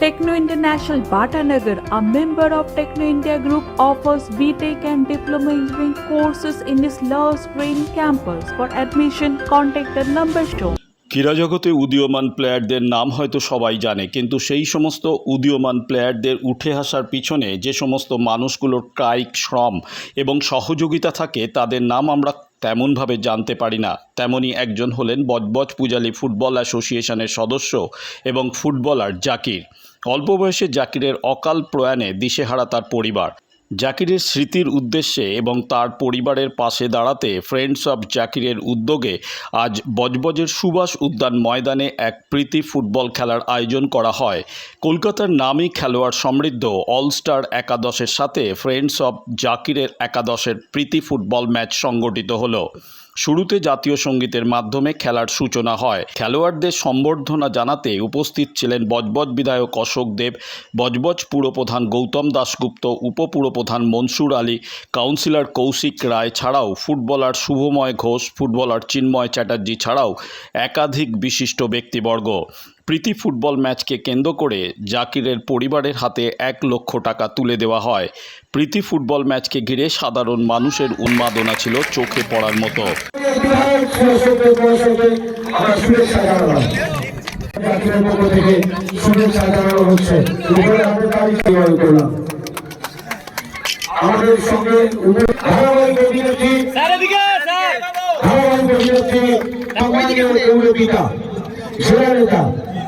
Techno International Bhatanagar, a member of Techno India Group, offers BTEC and Diploma Engineering courses in its Love Green campus. For admission, contact the number shown. ক্রীড়া জগতে উদীয়মান প্লেয়ারদের নাম হয়তো সবাই জানে কিন্তু সেই সমস্ত উদীয়মান প্লেয়ারদের উঠে আসার পিছনে যে সমস্ত মানুষগুলোর কায়িক শ্রম এবং সহযোগিতা থাকে তাদের নাম আমরা তেমনভাবে জানতে পারি না তেমনই একজন হলেন বজবজ পূজালী ফুটবল অ্যাসোসিয়েশনের সদস্য এবং ফুটবলার জাকির অল্প বয়সে জাকিরের অকাল প্রয়াণে দিশেহারা তার পরিবার। জাকিরের স্মৃতির উদ্দেশ্যে এবং তার পরিবারের পাশে দাঁড়াতে ফ্রেন্ডস অব জাকিরের উদ্যোগে আজ বজবজের সুভাষ উদ্যান ময়দানে এক প্রীতি ফুটবল খেলার আয়োজন করা হয়। কলকাতার নামী খেলোয়াড় সমৃদ্ধ অলস্টার একাদশের সাথে ফ্রেন্ডস অব জাকিরের একাদশের প্রীতি ফুটবল ম্যাচ সংগঠিত হলো। শুরুতে জাতীয় সঙ্গীতের মাধ্যমে খেলার সূচনা হয়। খেলোয়াড়দের সম্বর্ধনা জানাতে উপস্থিত ছিলেন বজবজ বিধায়ক অশোক দেব, বজবজ পুরপ্রধান গৌতম দাশগুপ্ত, উপপুরপ্রধান মনসুর আলী, কাউন্সিলর কৌশিক রায় ছাড়াও ফুটবলার শুভময় ঘোষ, ফুটবলার চিন্ময় চ্যাটার্জি ছাড়াও একাধিক বিশিষ্ট ব্যক্তিবর্গ। প্রীতি ফুটবল ম্যাচকে কেন্দ্র করে জাকিরের পরিবারের হাতে এক লক্ষ টাকা তুলে দেওয়া হয়। প্রীতি ফুটবল ম্যাচকে ঘিরে সাধারণ মানুষের উন্মাদনা ছিল চোখে পড়ার মতো। আমাদের সঙ্গে ধারাবাহিক অভিনেত্রী সেরা নেতা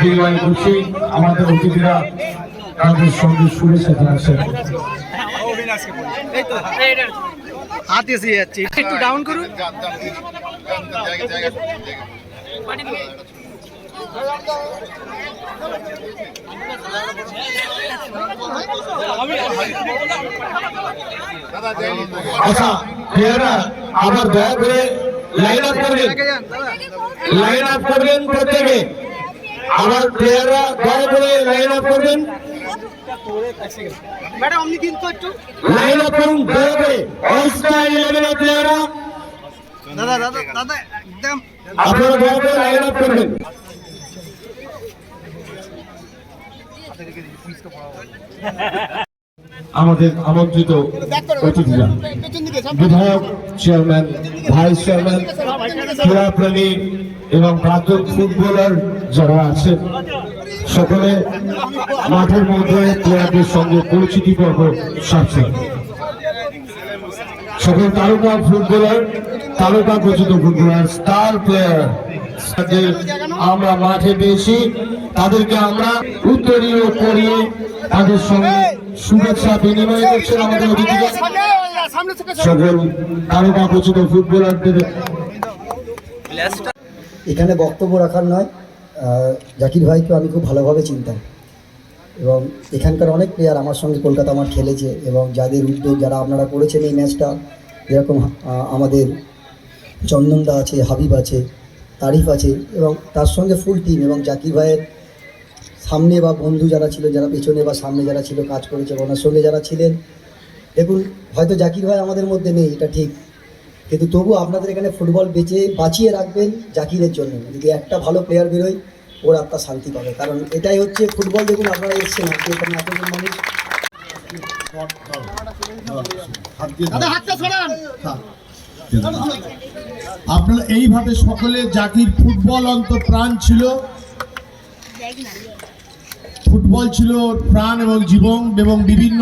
বিনিময় করছি। আমাদের অতিথিরা তাদের সঙ্গে শুভেচ্ছা জানাচ্ছেন। হাত এসে যাচ্ছে একটু ডাউন করুন। আচ্ছা আবার দয়া করে লাইন আপ করবেন। লাইন আপ করবেন প্রত্যেকে। আবার প্লেয়াররা দয়া করে লাইন আপ করবেন। ম্যাডাম আপনি কিন্তু একটু লাইন আপ করুন দয়া করে। অল ইলেভেনের প্লেয়াররা দাদা দাদা দাদা একদম। আপনারা দয়া করে লাইন আপ করবেন। আমাদের আমন্ত্রিত অতিথিরা বিধায়ক চেয়ারম্যান ভাইস চেয়ারম্যান ক্রীড়াপ্রেমী এবং প্রাক্তন ফুটবলার যারা আছেন, সকলে মাঠের মধ্যে প্লেয়ারদের সঙ্গে পরিচিতি পর্ব সারছে সকল তারকা ফুটবলার, তারকা পরিচিত ফুটবলার স্টার প্লেয়ার আমরা মাঠে পেয়েছি, তাদেরকে আমরা উত্তরীয় করিয়ে তাদের সঙ্গে শুভেচ্ছা বিনিময় করছেন আমাদের অতিথিরা। সকল তারকা পরিচিত ফুটবলারদের এখানে বক্তব্য রাখার নয় জাকির ভাইকে আমি খুব ভালোভাবে চিনতাম। এবং এখানকার অনেক প্লেয়ার আমার সঙ্গে কলকাতা আমার খেলেছে এবং যাদের উদ্যোগ, যারা আপনারা করেছেন এই ম্যাচটা যেরকম আমাদের চন্দনদা আছে, হাবিব আছে, তারিফ আছে এবং তার সঙ্গে ফুল টিম এবং জাকির ভাইয়ের সামনে বা বন্ধু যারা ছিল, যারা পেছনে বা সামনে যারা ছিল, কাজ করেছে ওনার সঙ্গে যারা ছিলেন, দেখুন, হয়তো জাকির ভাই আমাদের মধ্যে নেই, এটা ঠিক। কিন্তু তবু আপনাদের এখানে ফুটবল বেঁচে বাঁচিয়ে রাখবেন জাকিরের জন্য। যদি একটা ভালো প্লেয়ার বেরোয়, ওর আত্মা শান্তি পাবে। কারণ এটাই হচ্ছে ফুটবল দেখুন আপনারা এসছেন আজকে এখানে এতজন মানুষ আপনারা এইভাবে সকলে জাতির ফুটবল অন্ত প্রাণ ছিল। ফুটবল ছিল প্রাণ এবং জীবন এবং বিভিন্ন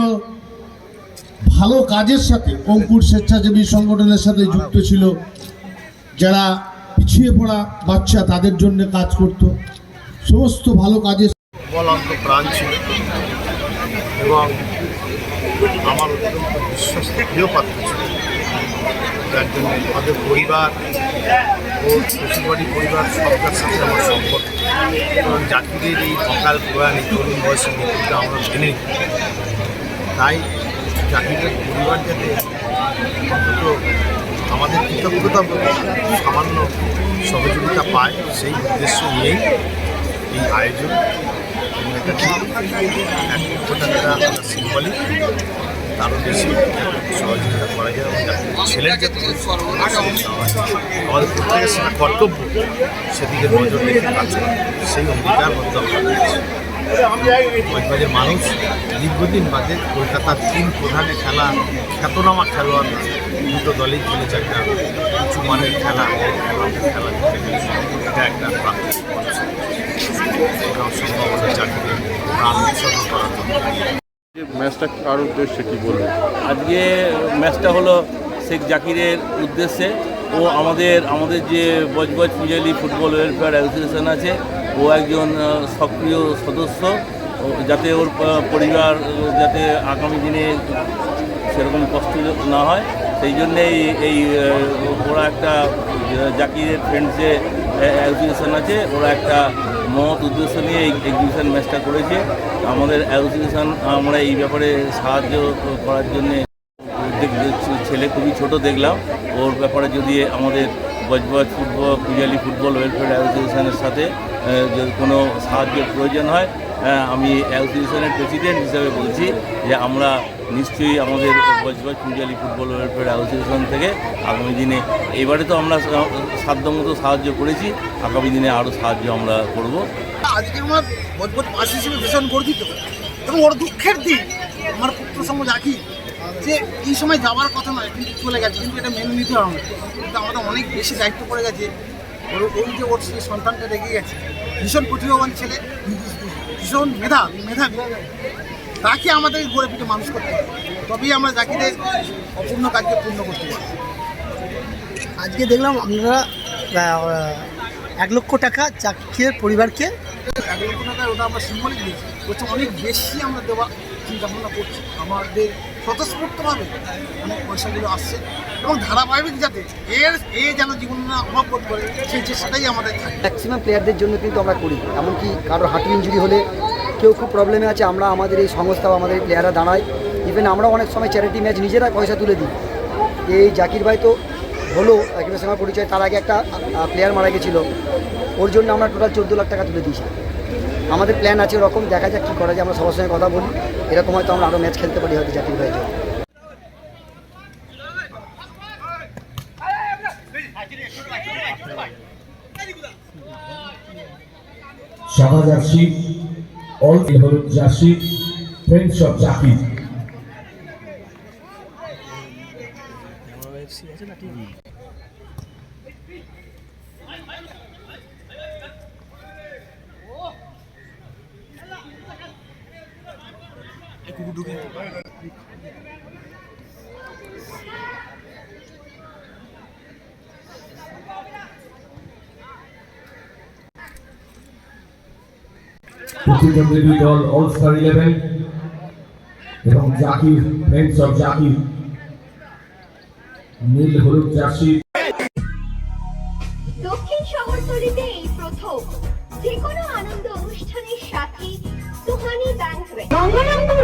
ভালো কাজের সাথে অঙ্কুর স্বেচ্ছাসেবী সংগঠনের সাথে যুক্ত ছিল। যারা পিছিয়ে পড়া বাচ্চা তাদের জন্য কাজ করত। সমস্ত ভালো কাজের বলন্ত প্রাণ ছিল। এবং আমার বিশ্বস্ত প্রিয় পাত্র ছিল। যার জন্য পরিবার ও শ্বশুরবাড়ি পরিবার সবটার সাথে আমার সম্পর্ক। এবং জাতিদের এই অকাল প্রয়াণ এই তরুণ বয়সের আমরা তাই জাতিদের পরিবার যাতে অন্তত আমাদের কৃতজ্ঞতা সামান্য সহযোগিতা পায়, সেই উদ্দেশ্য নিয়েই এই আয়োজন সিম্বলিক তারও বেশি সহযোগিতা করা যায় এবং ছেলের যাতে আমাদের প্রত্যেকের সেটা কর্তব্য, সেদিকে নজর রেখে কাজ করা, সেই অঙ্গীকার মধ্যে আমরা কয়েকবাজের মানুষ দীর্ঘদিন বাদে কলকাতার তিন প্রধানে খেলা খ্যাতনামা খেলোয়াড় দুটো দলেই খেলেছে একটা উঁচু মানের খেলা খেলা। এটা একটা প্রাপ্তি সম্ভবত চাকরি প্রাণ উৎসর্গ করার জন্য ম্যাচটা কার উদ্দেশ্যে কি বলবেন? আজকে ম্যাচটা হলো শেখ জাকিরের উদ্দেশ্যে। ও আমাদের আমাদের যে Budge Budge Pujali football welfare association আছে ও একজন সক্রিয় সদস্য যাতে ওর পরিবার যাতে আগামী দিনে সেরকম কষ্ট না হয়, সেই জন্যেই এই ওরা একটা জাকিরের ফ্রেন্ডস যে অ্যাসোসিয়েশন আছে, ওরা একটা মহৎ উদ্দেশ্য নিয়ে এই এক্সিবিশন ম্যাচটা করেছে। আমাদের অ্যাসোসিয়েশন আমরা এই ব্যাপারে সাহায্য করার জন্যে ছেলে খুবই ছোট দেখলাম। ওর ব্যাপারে যদি আমাদের Budge Budge football, Pujali football welfare অ্যাসোসিয়েশনের সাথে যদি কোনো সাহায্যের প্রয়োজন হয় আমি অ্যাসোসিয়েশনের প্রেসিডেন্ট হিসেবে বলছি যে আমরা নিশ্চয়ই আমাদের Budge Budge Pujali football welfare association থেকে আগামী দিনে এবারে তো আমরা সাধ্যমতো সাহায্য করেছি, আগামী দিনে আরও সাহায্য আমরা করব। আজকে আমার মজবুত পাশ হিসেবে ভীষণ গর্বিত। এবং ওর দুঃখের দিন, আমার পুত্র সঙ্গ রাখি, যে এই সময় যাওয়ার কথা নয়, কিন্তু চলে গেছে, কিন্তু এটা মেনে নিতে হবে। কিন্তু আমাদের অনেক বেশি দায়িত্ব পড়ে গেছে ওর ওই যে ওর সেই সন্তানটা রেখে গেছে ভীষণ প্রতিভাবান ছেলে ভীষণ মেধা মেধাবী তাকে আমাদের গড়ে পিঠে মানুষ করতে হবে। তবেই আমরা জাকিদের অপূর্ণ কাজকে পূর্ণ করতে পারব আজকে দেখলাম আপনারা এক লক্ষ টাকা চাকরির পরিবারকে এক লক্ষ টাকা ওটা আমরা সিম্বলিক দিয়েছি। বলছে অনেক বেশি আমরা দেওয়া চিন্তা ভাবনা করছি। আমাদের স্বতঃস্ফূর্তভাবে অনেক পয়সাগুলো আসছে এবং ধারাবাহিক যাতে এর এ যেন জীবন না অভাব বোধ করে, সেই চেষ্টাটাই আমাদের ম্যাক্সিমাম প্লেয়ারদের জন্য কিন্তু আমরা করি, এমনকি কারোর হাঁটু ইঞ্জুরি হলে কেউ খুব প্রবলেমে আছে, আমরা আমাদের এই সংস্থা আমাদের প্লেয়াররা দাঁড়ায় ইভেন আমরা অনেক সময় চ্যারিটি ম্যাচ নিজেরা পয়সা তুলে দিই। এই জাকির ভাই তো হলো একজনের সঙ্গে পরিচয়, তার আগে একটা প্লেয়ার মারা গেছিল। ওর জন্য আমরা টোটাল চোদ্দ লাখ টাকা তুলে দিয়েছি। আমাদের প্ল্যান আছে ওরকম, দেখা যাক কী করা যায়, আমরা সবার সঙ্গে কথা বলি। এরকম হয়তো আমরা আরও ম্যাচ খেলতে পারি হয়তো অল হলুদ জার্সি ফ্রেন্ডস অফ জাকির। প্রতিদ্বন্দ্বী দল অল স্টার ইলেভেন এবং জাকির ফ্রেন্ডস অফ জাকির, নীল হলুদ জার্সি। দক্ষিণ শহরতলিতে এই প্রথম যে কোনো আনন্দ